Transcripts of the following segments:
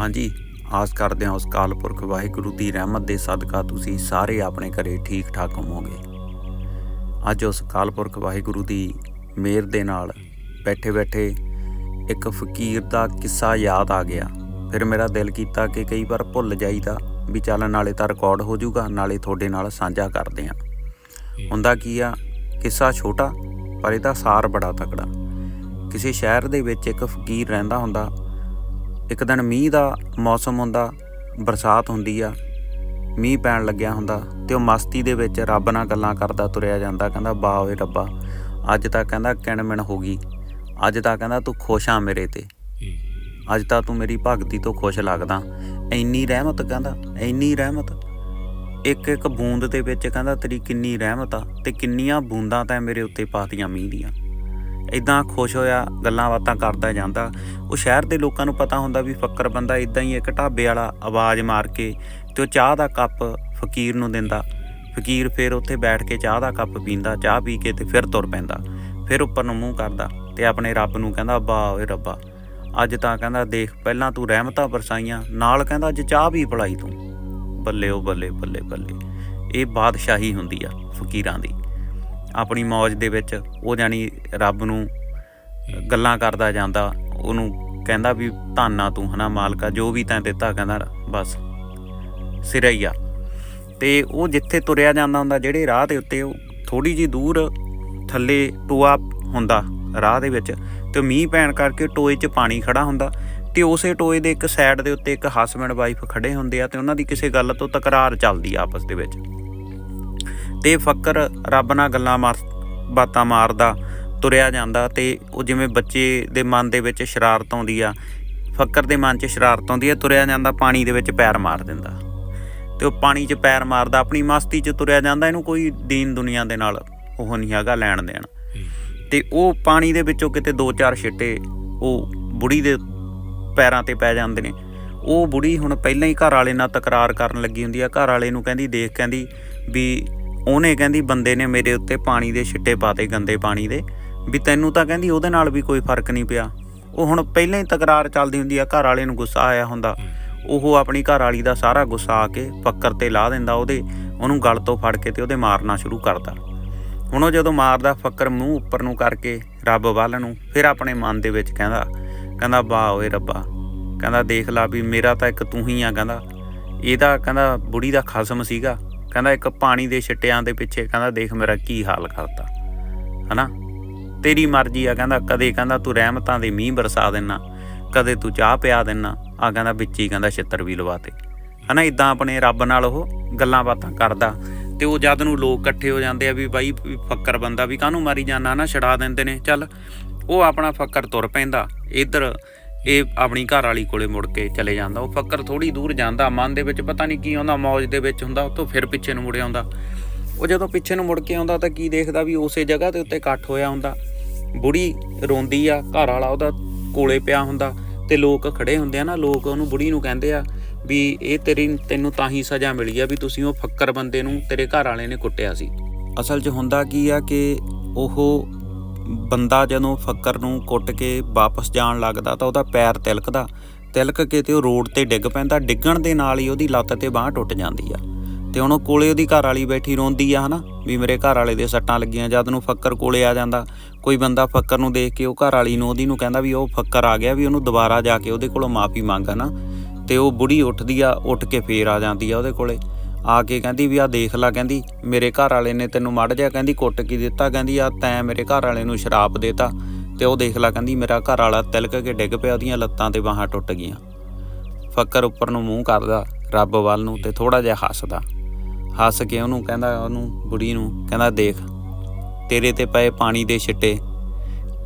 ਹਾਂਜੀ, ਆਸ ਕਰਦੇ ਹਾਂ ਉਸ ਕਾਲਪੁਰਖ ਵਾਹਿਗੁਰੂ ਦੀ ਰਹਿਮਤ ਦੇ ਸਦਕਾ ਤੁਸੀਂ ਸਾਰੇ ਆਪਣੇ ਘਰੇ ਠੀਕ ਠਾਕ ਹੋਵੋਗੇ। ਅੱਜ ਉਸ ਕਾਲ ਪੁਰਖ ਵਾਹਿਗੁਰੂ ਦੀ ਮਿਹਰ ਦੇ ਨਾਲ ਬੈਠੇ ਬੈਠੇ ਇੱਕ ਫਕੀਰ ਦਾ ਕਿੱਸਾ ਯਾਦ ਆ ਗਿਆ। ਫਿਰ ਮੇਰਾ ਦਿਲ ਕੀਤਾ ਕਿ ਕਈ ਵਾਰ ਭੁੱਲ ਜਾਈਦਾ ਵੀ ਚੱਲ ਨਾਲੇ ਤਾਂ ਰਿਕਾਰਡ ਹੋ ਜਾਊਗਾ, ਨਾਲੇ ਤੁਹਾਡੇ ਨਾਲ ਸਾਂਝਾ ਕਰਦੇ ਹਾਂ। ਹੁੰਦਾ ਕੀ ਆ, ਕਿੱਸਾ ਛੋਟਾ ਪਰ ਇਹਦਾ ਸਾਰ ਬੜਾ ਤਕੜਾ। ਕਿਸੇ ਸ਼ਹਿਰ ਦੇ ਵਿੱਚ ਇੱਕ ਫਕੀਰ ਰਹਿੰਦਾ ਹੁੰਦਾ ਇੱਕ ਦਿਨ ਮੀਂਹ ਦਾ ਮੌਸਮ ਹੁੰਦਾ, ਬਰਸਾਤ ਹੁੰਦੀ ਆ, ਮੀਂਹ ਪੈਣ ਲੱਗਿਆ ਹੁੰਦਾ ਤੇ ਉਹ ਮਸਤੀ ਦੇ ਵਿੱਚ ਰੱਬ ਨਾਲ ਗੱਲਾਂ ਕਰਦਾ ਤੁਰਿਆ ਜਾਂਦਾ, ਕਹਿੰਦਾ, ਵਾਹ ਓਏ ਰੱਬਾ, ਅੱਜ ਤਾਂ ਕਹਿੰਦਾ ਕਿਣਮਿਣ ਹੋ ਗਈ, ਅੱਜ ਤਾਂ ਕਹਿੰਦਾ ਤੂੰ ਖੁਸ਼ ਆ ਮੇਰੇ ਤੇ, ਅੱਜ ਤਾਂ ਤੂੰ ਮੇਰੀ ਭਗਤੀ ਤੋਂ ਖੁਸ਼ ਲੱਗਦਾ, ਇੰਨੀ ਰਹਿਮਤ ਕਹਿੰਦਾ, ਇੰਨੀ ਰਹਿਮਤ, ਇੱਕ ਇੱਕ ਬੂੰਦ ਦੇ ਵਿੱਚ ਕਹਿੰਦਾ ਤੇਰੀ ਕਿੰਨੀ ਰਹਿਮਤ ਆ ਤੇ ਕਿੰਨੀਆਂ ਬੂੰਦਾਂ ਤੈਂ ਮੇਰੇ ਉੱਤੇ ਪਾਤੀਆਂ ਮੀਂਹ ਦੀਆਂ। ਇਦਾਂ ਖੁਸ਼ ਹੋਇਆ, ਗੱਲਾਂ ਬਾਤਾਂ ਕਰਦਾ ਜਾਂਦਾ। ਉਹ ਸ਼ਹਿਰ ਦੇ ਲੋਕਾਂ ਨੂੰ ਪਤਾ ਹੁੰਦਾ ਵੀ ਫੱਕਰ ਬੰਦਾ ਇਦਾਂ ਹੀ ਇੱਕ ਢਾਬੇ ਵਾਲਾ ਆਵਾਜ਼ ਮਾਰ ਕੇ ਤੇ ਉਹ ਚਾਹ ਦਾ ਕੱਪ ਫਕੀਰ ਨੂੰ ਦਿੰਦਾ। ਫਕੀਰ ਫਿਰ ਉੱਥੇ ਬੈਠ ਕੇ ਚਾਹ ਦਾ ਕੱਪ ਪੀਂਦਾ, ਚਾਹ ਪੀ ਕੇ ਤੇ ਫਿਰ ਤੁਰ ਪੈਂਦਾ। ਫਿਰ ਉੱਪਰ ਨੂੰ ਮੂੰਹ ਕਰਦਾ ਤੇ ਆਪਣੇ ਰੱਬ ਨੂੰ ਕਹਿੰਦਾ ਵਾਹ ਓਏ ਰੱਬਾ। ਅੱਜ ਤਾਂ ਕਹਿੰਦਾ, ਦੇਖ, ਪਹਿਲਾਂ ਤੂੰ ਰਹਿਮਤਾਂ ਵਰਸਾਈਆਂ ਨਾਲ ਕਹਿੰਦਾ, ਅੱਜ ਚਾਹ ਵੀ ਪਿਲਾਈ ਤੂੰ। ਬੱਲੇ ਓ ਬੱਲੇ ਬੱਲੇ ਬੱਲੇ। ਇਹ ਬਾਦਸ਼ਾਹੀ ਹੁੰਦੀ ਆ ਫਕੀਰਾਂ ਦੀ। ਆਪਣੀ ਮੌਜ ਦੇ ਵਿੱਚ ਉਹ ਜਾਨੀ ਰੱਬ ਨੂੰ ਗੱਲਾਂ ਕਰਦਾ ਜਾਂਦਾ ਉਹਨੂੰ ਕਹਿੰਦਾ ਵੀ ਧੰਨਾ ਤੂੰ ਹਨਾ ਮਾਲਕਾ ਜੋ ਵੀ ਤੈਂ ਦਿੱਤਾ ਕਹਿੰਦਾ ਬਸ ਸਿਰਾ ਹੀ ਆ। ਤੇ ਉਹ ਜਿੱਥੇ ਤੁਰਿਆ ਜਾਂਦਾ ਹੁੰਦਾ ਜਿਹੜੇ ਰਾਹ ਦੇ ਉੱਤੇ ਉਹ ਥੋੜੀ ਜੀ ਦੂਰ ਥੱਲੇ ਟੋਆ ਹੁੰਦਾ ਰਾਹ ਦੇ ਵਿੱਚ ਤੇ ਮੀਂਹ ਪੈਣ ਕਰਕੇ ਟੋਏ 'ਚ ਪਾਣੀ ਖੜਾ ਹੁੰਦਾ ਤੇ ਉਸੇ ਟੋਏ ਦੇ ਇੱਕ ਸਾਈਡ ਦੇ ਉੱਤੇ ਇੱਕ ਹਸਬੰਡ ਵਾਈਫ ਖੜੇ ਹੁੰਦੇ ਆ ਤੇ ਉਹਨਾਂ ਦੀ ਕਿਸੇ ਗੱਲ ਤੋਂ ਤਕਰਾਰ ਚੱਲਦੀ ਆ ਆਪਸ ਦੇ ਵਿੱਚ। ਤੇ ਫੱਕਰ ਰੱਬ ਨਾਲ ਗੱਲਾਂ ਮਾਰ, ਬਾਤਾਂ ਮਾਰਦਾ, ਤੁਰਿਆ ਜਾਂਦਾ ਤੇ ਉਹ ਜਿਵੇਂ ਬੱਚੇ ਦੇ ਮਨ ਦੇ ਵਿੱਚ ਸ਼ਰਾਰਤ ਆਉਂਦੀ ਆ, ਫੱਕਰ ਦੇ ਮਨ 'ਚ ਸ਼ਰਾਰਤ ਆਉਂਦੀ ਆ, ਤੁਰਿਆ ਜਾਂਦਾ ਪਾਣੀ ਦੇ ਵਿੱਚ ਪੈਰ ਮਾਰ ਦਿੰਦਾ। ਤੇ ਉਹ ਪਾਣੀ 'ਚ ਪੈਰ ਮਾਰਦਾ, ਆਪਣੀ ਮਸਤੀ 'ਚ ਤੁਰਿਆ ਜਾਂਦਾ, ਇਹਨੂੰ ਕੋਈ ਦੀਨ ਦੁਨੀਆ ਦੇ ਨਾਲ ਉਹ ਨਹੀਂ ਹੈਗਾ ਲੈਣ ਦੇਣ। ਤੇ ਉਹ ਪਾਣੀ ਦੇ ਵਿੱਚੋਂ ਕਿਤੇ ਦੋ ਚਾਰ ਛਿੱਟੇ ਉਹ ਬੁੜੀ ਦੇ ਪੈਰਾਂ ਤੇ ਪੈ ਜਾਂਦੇ ਨੇ। ਉਹ ਬੁੜੀ ਹੁਣ ਪਹਿਲਾਂ ਹੀ ਘਰ ਵਾਲੇ ਨਾਲ ਤਕਰਾਰ ਕਰਨ ਲੱਗੀ ਹੁੰਦੀ ਆ, ਘਰ ਵਾਲੇ ਨੂੰ ਕਹਿੰਦੀ, ਦੇਖ ਕਹਿੰਦੀ ਵੀ ਉਹਨੇ ਕਹਿੰਦੀ, ਬੰਦੇ ਨੇ ਮੇਰੇ ਉੱਤੇ ਪਾਣੀ ਦੇ ਛਿੱਟੇ ਪਾਤੇ ਗੰਦੇ ਪਾਣੀ ਦੇ। ਵੀ ਤੈਨੂੰ ਤਾਂ ਕਹਿੰਦੀ ਉਹਦੇ ਨਾਲ ਵੀ ਕੋਈ ਫ਼ਰਕ ਨਹੀਂ ਪਿਆ। ਉਹ ਹੁਣ ਪਹਿਲਾਂ ਹੀ ਤਕਰਾਰ ਚੱਲਦੀ ਹੁੰਦੀ ਆ, ਘਰ ਵਾਲੇ ਨੂੰ ਗੁੱਸਾ ਆਇਆ ਹੁੰਦਾ। ਉਹ ਆਪਣੀ ਘਰ ਵਾਲੀ ਦਾ ਸਾਰਾ ਗੁੱਸਾ ਆ ਕੇ ਫੱਕਰ ਤੇ ਲਾ ਦਿੰਦਾ ਉਹਦੇ, ਉਹਨੂੰ ਗਲ ਤੋਂ ਫੜ ਕੇ ਤੇ ਉਹਦੇ ਮਾਰਨਾ ਸ਼ੁਰੂ ਕਰਦਾ। ਹੁਣ ਉਹ ਜਦੋਂ ਮਾਰਦਾ ਫੱਕਰ ਮੂੰਹ ਉੱਪਰ ਨੂੰ ਕਰਕੇ ਰੱਬ ਵੱਲ ਨੂੰ, ਫਿਰ ਆਪਣੇ ਮਨ ਦੇ ਵਿੱਚ ਕਹਿੰਦਾ ਕਹਿੰਦਾ, ਵਾਹ ਓਏ ਰੱਬਾ, ਕਹਿੰਦਾ, ਦੇਖ ਲਾ ਵੀ ਮੇਰਾ ਤਾਂ ਇੱਕ ਤੂੰ ਹੀ ਆ, ਕਹਿੰਦਾ। ਇਹਦਾ ਕਹਿੰਦਾ, ਬੁੜੀ ਦਾ ਖਸਮ ਸੀਗਾ। ਕਹਿੰਦਾ ਇੱਕ ਪਾਣੀ ਦੇ ਛਿੱਟਿਆਂ ਦੇ ਪਿੱਛੇ ਕਹਿੰਦਾ ਦੇਖ ਮੇਰਾ ਕੀ ਹਾਲ ਕਰਤਾ, ਹਨਾ? ਤੇਰੀ ਮਰਜ਼ੀ ਆ, ਕਹਿੰਦਾ ਕਦੇ ਕਹਿੰਦਾ ਤੂੰ ਰਹਿਮਤਾਂ ਦੇ ਮੀਂਹ ਬਰਸਾ ਦੇਣਾ ਕਦੇ ਤੂੰ ਚਾਹ ਪਿਆ ਦੇਣਾ ਆ ਕਹਿੰਦਾ ਵਿੱਚ ਹੀ ਕਹਿੰਦਾ ਛਿੱਤਰ ਵੀ ਲਵਾਤੇ ਹਨਾ? ਇਦਾਂ ਆਪਣੇ ਰੱਬ ਨਾਲ ਉਹ ਗੱਲਾਂ ਬਾਤਾਂ ਕਰਦਾ ਤੇ ਉਹ ਜਦ ਨੂੰ ਲੋਕ ਇਕੱਠੇ ਹੋ ਜਾਂਦੇ ਆ ਵੀ ਬਾਈ ਵੀ ਫੱਕਰ ਬੰਦਾ ਵੀ ਕਾਹਨੂੰ ਮਾਰੀ ਜਾਣਾ ਨਾ ਛਡਾ ਦਿੰਦੇ ਨੇ, ਚੱਲ, ਉਹ ਆਪਣਾ ਫੱਕਰ ਤੁਰ ਪੈਂਦਾ, ਇੱਧਰ ਇਹ ਆਪਣੀ ਘਰ ਵਾਲੀ ਕੋਲੇ ਮੁੜ ਕੇ ਚਲੇ ਜਾਂਦਾ। ਉਹ ਫੱਕਰ ਥੋੜੀ ਦੂਰ ਜਾਂਦਾ। ਮਨ ਦੇ ਵਿੱਚ ਪਤਾ ਨਹੀਂ ਕੀ ਆਉਂਦਾ, ਮੌਜ ਦੇ ਵਿੱਚ ਹੁੰਦਾ ਉਤੋਂ ਫਿਰ ਪਿੱਛੇ ਨੂੰ ਮੁੜ ਆਉਂਦਾ। ਉਹ ਜਦੋਂ ਪਿੱਛੇ ਨੂੰ ਮੁੜ ਕੇ ਆਉਂਦਾ ਤਾਂ ਕੀ ਦੇਖਦਾ ਵੀ ਉਸੇ ਜਗ੍ਹਾ ਦੇ ਉੱਤੇ ਇਕੱਠ ਹੋਇਆ ਹੁੰਦਾ। ਬੁੜੀ ਰੋਂਦੀ ਆ, ਘਰ ਵਾਲਾ ਉਹਦਾ ਕੋਲੇ ਪਿਆ ਹੁੰਦਾ ਤੇ ਲੋਕ ਖੜੇ ਹੁੰਦੇ ਆ ਨਾ, ਲੋਕ ਉਹਨੂੰ ਬੁੜੀ ਨੂੰ ਕਹਿੰਦੇ ਆ ਵੀ ਇਹ ਤੇਰੀ, ਤੈਨੂੰ ਤਾਂ ਹੀ ਸਜ਼ਾ ਮਿਲੀ ਆ ਵੀ ਤੁਸੀਂ ਉਹ ਫੱਕਰ ਬੰਦੇ ਨੂੰ ਤੇਰੇ ਘਰ ਵਾਲੇ ਨੇ ਕੁੱਟਿਆ ਸੀ। ਅਸਲ 'ਚ ਹੁੰਦਾ ਕੀ ਆ ਕਿ ਉਹ ਬੰਦਾ ਜਦੋਂ ਫੱਕਰ ਨੂੰ ਕੁੱਟ ਕੇ ਵਾਪਸ ਜਾਣ ਲੱਗਦਾ ਤਾਂ ਉਹਦਾ ਪੈਰ ਤਿਲਕਦਾ। ਤਿਲਕ ਕੇ ਤੇ ਉਹ ਰੋਡ ਤੇ ਡਿੱਗ ਪੈਂਦਾ। ਡਿੱਗਣ ਦੇ ਨਾਲ ਹੀ ਉਹਦੀ ਲੱਤ ਤੇ ਬਾਹ ਟੁੱਟ ਜਾਂਦੀ ਆ। ਤੇ ਹੁਣ ਉਹ ਕੋਲੇ ਉਹਦੀ ਘਰ ਵਾਲੀ ਬੈਠੀ ਰੋਂਦੀ ਆ, ਹਨਾ? ਵੀ ਮੇਰੇ ਘਰ ਵਾਲੇ ਦੇ ਸੱਟਾਂ ਲੱਗੀਆਂ, ਜਦ ਨੂੰ ਫੱਕਰ ਕੋਲੇ ਆ ਜਾਂਦਾ। ਕੋਈ ਬੰਦਾ ਫੱਕਰ ਨੂੰ ਦੇਖ ਕੇ ਉਹ ਘਰ ਵਾਲੀ ਨੂੰ, ਉਹਦੀ ਨੂੰ ਕਹਿੰਦਾ ਵੀ ਉਹ ਫੱਕਰ ਆ ਗਿਆ, ਵੀ ਉਹਨੂੰ ਦੁਬਾਰਾ ਜਾ ਕੇ ਉਹਦੇ ਕੋਲੋਂ ਮਾਫੀ ਮੰਗ, ਹਨਾ? ਤੇ ਉਹ ਬੁੜੀ ਉੱਠਦੀ ਆ, ਉੱਠ ਕੇ ਫੇਰ ਆ ਜਾਂਦੀ ਆ ਉਹਦੇ ਕੋਲੇ। ਆ ਕੇ ਕਹਿੰਦੀ ਵੀ ਆ ਦੇਖ ਲੈ ਕਹਿੰਦੀ, ਮੇਰੇ ਘਰ ਵਾਲੇ ਨੇ ਤੈਨੂੰ ਮੜ ਜਾ ਕਹਿੰਦੀ ਕੁੱਟ ਕੀ ਦਿੱਤਾ ਕਹਿੰਦੀ, ਆ ਤੈਂ ਮੇਰੇ ਘਰ ਵਾਲੇ ਨੂੰ ਸ਼ਰਾਪ ਦੇਤਾ ਤੇ ਉਹ ਦੇਖ ਲੈ ਕਹਿੰਦੀ ਮੇਰਾ ਘਰ ਵਾਲਾ ਤਿਲਕ ਕੇ ਡਿੱਗ ਪਿਆ, ਉਹਦੀਆਂ ਲੱਤਾਂ ਤੇ ਬਾਹਾਂ ਟੁੱਟ ਗਈਆਂ। ਫੱਕਰ ਉੱਪਰ ਨੂੰ ਮੂੰਹ ਕਰਦਾ, ਰੱਬ ਵੱਲ ਨੂੰ ਤੇ ਥੋੜਾ ਜਿਹਾ ਹੱਸਦਾ। ਹੱਸ ਕੇ ਉਹਨੂੰ ਕਹਿੰਦਾ, ਉਹਨੂੰ ਬੁੜੀ ਨੂੰ ਕਹਿੰਦਾ, ਦੇਖ, ਤੇਰੇ ਤੇ ਪਏ ਪਾਣੀ ਦੇ ਛਿੱਟੇ,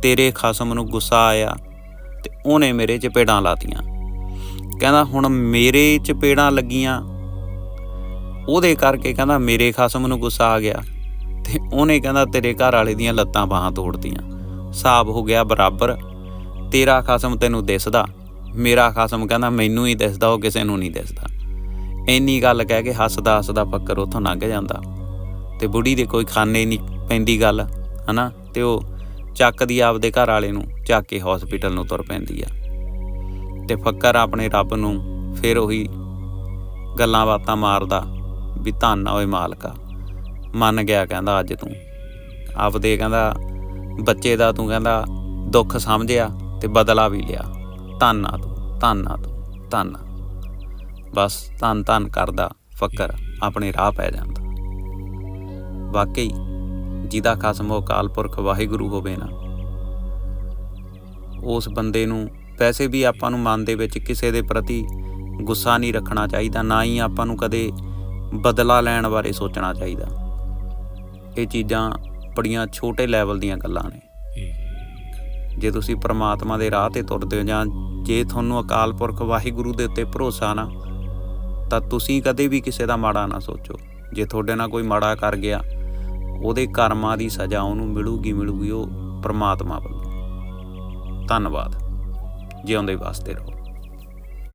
ਤੇਰੇ ਖਸਮ ਨੂੰ ਗੁੱਸਾ ਆਇਆ ਤੇ ਉਹਨੇ ਮੇਰੇ ਚਪੇੜਾਂ ਲਾਤੀਆਂ। ਕਹਿੰਦਾ, ਹੁਣ ਮੇਰੇ ਚਪੇੜਾਂ ਲੱਗੀਆਂ ਉਹਦੇ ਕਰਕੇ ਕਹਿੰਦਾ ਮੇਰੇ ਖਸਮ ਨੂੰ ਗੁੱਸਾ ਆ ਗਿਆ ਤੇ ਉਹਨੇ ਕਹਿੰਦਾ ਤੇਰੇ ਘਰ ਵਾਲੇ ਦੀਆਂ ਲੱਤਾਂ ਬਾਹਾਂ ਤੋੜਦੀਆਂ ਹਿਸਾਬ ਹੋ ਗਿਆ ਬਰਾਬਰ। ਤੇਰਾ ਖਸਮ ਤੈਨੂੰ ਦਿਸਦਾ। ਮੇਰਾ ਖਸਮ ਕਹਿੰਦਾ ਮੈਨੂੰ ਹੀ ਦਿਸਦਾ, ਉਹ ਕਿਸੇ ਨੂੰ ਨਹੀਂ ਦਿਸਦਾ। ਇੰਨੀ ਗੱਲ ਕਹਿ ਕੇ ਹੱਸਦਾ ਹੱਸਦਾ ਫੱਕਰ ਉੱਥੋਂ ਲੰਘ ਜਾਂਦਾ। ਤੇ ਬੁੜੀ ਦੇ ਕੋਈ ਖਾਨੇ ਨਹੀਂ ਪੈਂਦੀ ਗੱਲ, ਹਨਾ? ਤੇ ਉਹ ਚੱਕਦੀ ਆਪਦੇ ਘਰ ਵਾਲੇ ਨੂੰ, ਚੱਕ ਕੇ ਹਸਪੀਟਲ ਨੂੰ ਤੁਰ ਪੈਂਦੀ ਆ। ਤੇ ਫੱਕਰ ਆਪਣੇ ਰੱਬ ਨੂੰ ਫਿਰ ਉਹੀ ਗੱਲਾਂ ਬਾਤਾਂ ਮਾਰਦਾ। ਵੀ ਧੰਨ ਓਏ ਮਾਲਕਾ। ਮੰਨ ਗਿਆ ਕਹਿੰਦਾ ਅੱਜ ਤੂੰ। ਆਪਦੇ ਕਹਿੰਦਾ, ਬੱਚੇ ਦਾ ਤੂੰ ਕਹਿੰਦਾ ਦੁੱਖ ਸਮਝਿਆ ਤੇ ਬਦਲਾ ਵੀ ਲਿਆ। ਧੰਨ ਆ ਤੂੰ, ਧੰਨ ਆ ਤੂੰ, ਧੰਨ ਬਸ ਧੰਨ ਧੰਨ ਕਰਦਾ ਫੱਕਰ, ਆਪਣੇ ਰਾਹ ਪੈ ਜਾਂਦਾ। ਵਾਕਈ ਜਿਹਦਾ ਖਸਮ ਉਹ ਅਕਾਲ ਪੁਰਖ ਵਾਹਿਗੁਰੂ ਹੋਵੇ ਨਾ, ਉਸ ਬੰਦੇ ਨੂੰ ਵੈਸੇ ਵੀ ਆਪਾਂ ਨੂੰ ਮਨ ਦੇ ਵਿੱਚ ਕਿਸੇ ਦੇ ਪ੍ਰਤੀ ਗੁੱਸਾ ਨਹੀਂ ਰੱਖਣਾ ਚਾਹੀਦਾ, ਨਾ ਹੀ ਆਪਾਂ ਨੂੰ ਕਦੇ ਬਦਲਾ ਲੈਣ ਬਾਰੇ ਸੋਚਣਾ ਚਾਹੀਦਾ। ਇਹ ਚੀਜ਼ਾਂ ਬੜੀਆਂ ਛੋਟੇ ਲੈਵਲ ਦੀਆਂ ਗੱਲਾਂ ਨੇ। ਜੇ ਤੁਸੀਂ ਪ੍ਰਮਾਤਮਾ ਦੇ ਰਾਹ ਤੇ ਤੁਰਦੇ ਹੋ ਜਾਂ ਜੇ ਤੁਹਾਨੂੰ ਅਕਾਲ ਪੁਰਖ ਵਾਹਿਗੁਰੂ ਦੇ ਉੱਤੇ ਭਰੋਸਾ ਨਾ, ਤਾਂ ਤੁਸੀਂ ਕਦੇ ਵੀ ਕਿਸੇ ਦਾ ਮਾੜਾ ਨਾ ਸੋਚੋ। ਜੇ ਤੁਹਾਡੇ ਨਾਲ ਕੋਈ ਮਾੜਾ ਕਰ ਗਿਆ, ਉਹਦੇ ਕਰਮਾਂ ਦੀ ਸਜ਼ਾ ਉਹਨੂੰ ਮਿਲੂਗੀ ਮਿਲੂਗੀ, ਉਹ ਪ੍ਰਮਾਤਮਾ ਵੱਲੋਂ। ਧੰਨਵਾਦ। ਜਿਉਂਦੇ ਵਾਸਤੇ ਰਹੋ।